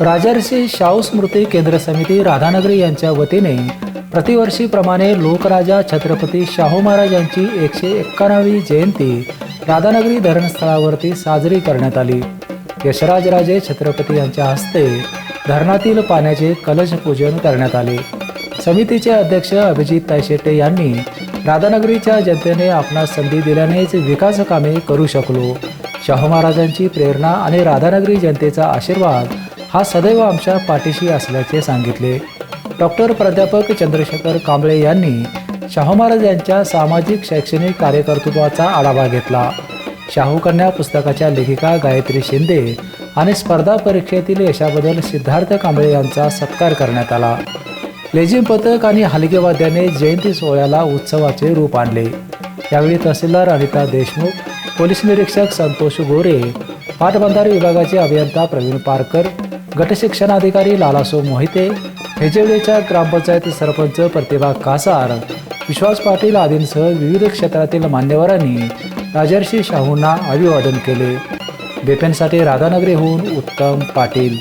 राजर्षी शाहू स्मृती केंद्र समिती राधानगरी यांच्या वतीने प्रतिवर्षीप्रमाणे लोकराजा छत्रपती शाहू महाराज यांची एकशे एक्कावन्नावी जयंती राधानगरी धरणस्थळावरती साजरी करण्यात आली. यशराजराजे छत्रपती यांच्या हस्ते धरणातील पाण्याचे कलशपूजन करण्यात आले. समितीचे अध्यक्ष अभिजित तायशेटे यांनी राधानगरीच्या जनतेने आपणास संधी दिल्यानेच विकास कामे करू शकलो. शाहू महाराजांची प्रेरणा आणि राधानगरी जनतेचा आशीर्वाद हा सदैव आमच्या पाठीशी असल्याचे सांगितले. डॉक्टर प्राध्यापक चंद्रशेखर कांबळे यांनी शाहू महाराज यांच्या सामाजिक शैक्षणिक कार्यकर्तृत्वाचा आढावा घेतला. शाहू कन्या पुस्तकाच्या लेखिका गायत्री शिंदे आणि स्पर्धा परीक्षेतील यशाबद्दल सिद्धार्थ कांबळे यांचा सत्कार करण्यात आला. लेझिम पथक आणि हलगेवाद्याने जयंती सोहळ्याला उत्सवाचे रूप आणले. यावेळी तहसीलदार अनिता देशमुख पोलीस निरीक्षक संतोष गोरे पाटबंधारे विभागाचे अभियंता प्रवीण पारकर गटशिक्षणाधिकारी लालासो मोहिते हेजेवडेच्या ग्रामपंचायत सरपंच प्रतिभा कासार विश्वास पाटील आदींसह विविध क्षेत्रातील मान्यवरांनी राजर्षी शाहूंना अभिवादन केले. बेपेनसाठी राधानगरीहून उत्तम पाटील.